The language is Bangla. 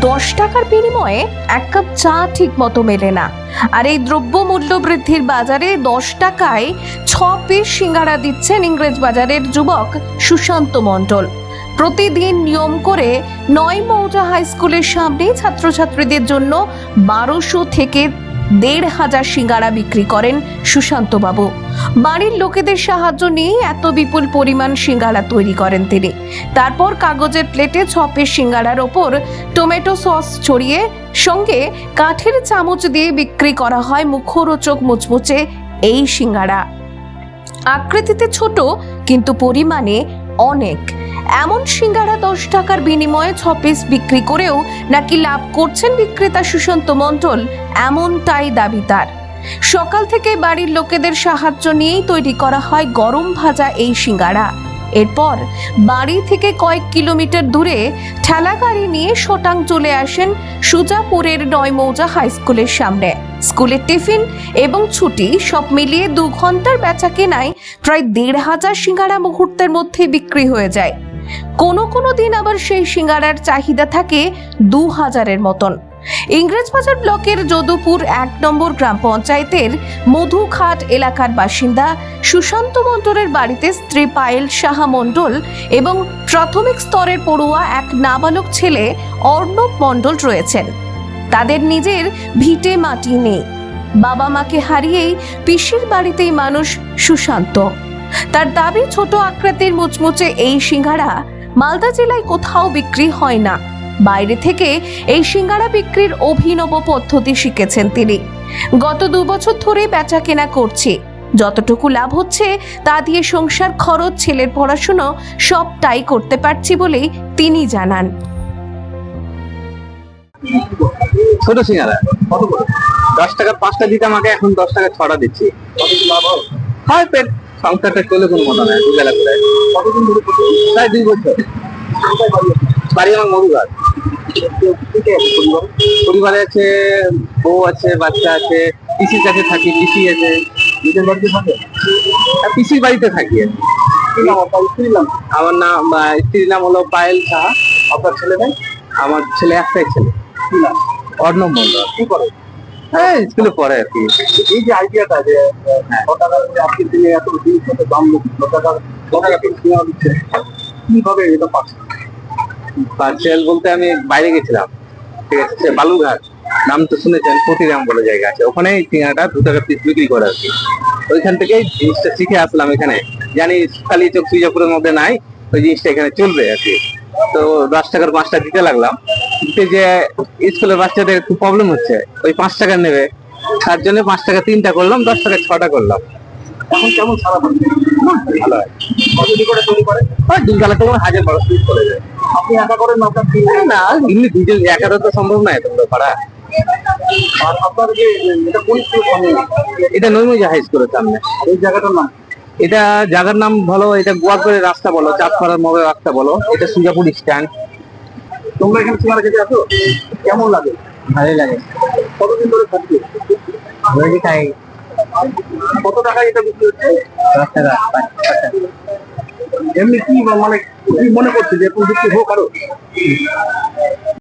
দশ টাকার বিনিময়ে এক কাপ চা ঠিক মতো মেলে না। আর এই দ্রব্য মূল্য বৃদ্ধির বাজারে দশ টাকায় ছ পিস সিঙ্গারা দিচ্ছেন ইংরেজ বাজারের যুবক সুশান্ত মণ্ডল। প্রতিদিন নিয়ম করে নয় মৌজা হাই স্কুলের সামনে ছাত্রছাত্রীদের জন্য বারোশো থেকে দেড় হাজার সিঙ্গারা বিক্রি করেন সুশান্ত বাবু বাড়ির লোকেদের সাহায্য নিয়ে এত বিপুল পরিমাণ সিঙ্গারা তৈরি করেন তিনি। তারপর কাগজের প্লেটে ছপের সিঙ্গারার ওপর টমেটো সস ছড়িয়ে সঙ্গে কাঠের চামচ দিয়ে বিক্রি করা হয় মুখরোচক মুচমুচে এই সিঙ্গারা। আকৃতিতে ছোট, কিন্তু পরিমাণে অনেক। এমন সিঙ্গারা দশ টাকার বিনিময়ে ছ পিস বিক্রি করেও নাকি লাভ করছেন বিক্রেতা সুশান্ত মণ্ডল, এমনটাই দাবি তার। সকাল থেকে বাড়ির লোকেদের সাহায্য নিয়েই তৈরি করা হয় গরম ভাজা এই সিঙ্গারা। এরপর বাড়ি থেকে কয়েক কিলোমিটার দূরে ঠেলা গাড়ি নিয়ে শটাং চলে আসেন সুজাপুরের নয় মৌজা হাই স্কুলের সামনে। স্কুলের টিফিন এবং ছুটি সব মিলিয়ে দু ঘণ্টার বেচা কেনায় প্রায় দেড় হাজার সিঙ্গারা মুহূর্তের মধ্যে বিক্রি হয়ে যায়। কোনো কোনো দিন আবার সেই সিঙ্গারার চাহিদা থাকে দু হাজারের মতন। ইংরেজবাজার ব্লকের যদুপুর এক নম্বর গ্রাম পঞ্চায়েতের মধুঘাট এলাকার বাসিন্দা সুশান্ত মণ্ডলের বাড়িতে স্ত্রী পায়েল সাহা মণ্ডল এবং প্রাথমিক স্তরের পড়ুয়া এক নাবালক ছেলে অর্ণব মণ্ডল রয়েছেন। তাদের নিজের ভিটে মাটি নেই। বাবা মাকে হারিয়েই পিসির বাড়িতেই মানুষ সুশান্ত। তার দাবি, ছোট আকৃতির মুচমুচে এই সিঙ্গারা মালদা জেলায় কোথাও বিক্রি হয় না। বাইরে থেকে এই সিঙ্গারা বিক্রির অভিনব পদ্ধতি শিখেছেন তিনি। গত দু বছর ধরে বেচা কেনা করছি। যতটুকু লাভ হচ্ছে, তা দিয়ে সংসার খরচ, ছেলের পড়াশুনো সবটাই করতে পারছি বলেই তিনি জানান। ছোট সিঙ্গারা দশ টাকার পাঁচটা দিতে আমাকে এখন দশ টাকা ছটা দিচ্ছি। হয় পেট সংসারটা চলে কোনো মতো নাই দুবেলা করে। কতদিন ধরে প্রায় দুই বছর। বাড়ি আমার মধুঘাট পরিবারে আছে বউ আছে বাচ্চা আছে পিসির কাছে থাকি পিসি আছে। নিজের বাড়িতে থাকে? পিসির বাড়িতে থাকি। আমার নাম স্ত্রীর নাম হলো পায়েল সাহা। আপনার ছেলে নেই আমার ছেলে একটাই ছেলে। অর্ণব মন্ডল কি করে? হ্যাঁ স্কুলে পড়ে আর কি। এই যে আইডিয়াটা যে টাকার করে আজকের দিনে এত জিনিস কত দাম কীভাবে এটা পাচ্ছে? পার্সেল বলতে আমি বাইরে গেছিলাম। ঠিক আছে বালুঘাট নাম তো শুনেছেন প্রতিরাম বলে জায়গা আছে। ওখানে চিংড়াটা দু টাকা পিস বিক্রি করে আর কি। ওইখান থেকে জিনিসটা শিখে আসলাম এখানে। জানি খালি চোখ সুইজাপুরের মধ্যে নাই ওই জিনিসটা এখানে চলবে আর কি। তো দশ টাকার পাঁচটা দিতে লাগলাম। যে স্কুলের বাচ্চাদের একটু প্রবলেম হচ্ছে, ওই পাঁচ টাকা নেবে। তার জন্য পাঁচ টাকা তিনটা করলাম, দশ টাকা ছটা করলাম। কেমন করে করে হাজার করে আপনি একা না তো সম্ভব নয় আর আপনার এটা এটা হাই স্কুলের সামনে। এই এটা জায়গার নাম বলো, এটা গোয়ালপাড়ের রাস্তা বলো, চাঁদপাড়ার মোড়ের রাস্তা বলো, এটা সুজাপুর স্ট্যান্ড তোমরা এখানে সিঙ্গারা খেতে আসো? কেমন লাগে? ভালোই লাগে। কতদিন ধরে থাকছে? রোজই খাই কত টাকা এটা বিক্রি হচ্ছে? দশ টাকা এমনি কি মানে কি মনে করছে যে এখন বিক্রি হোক আরও?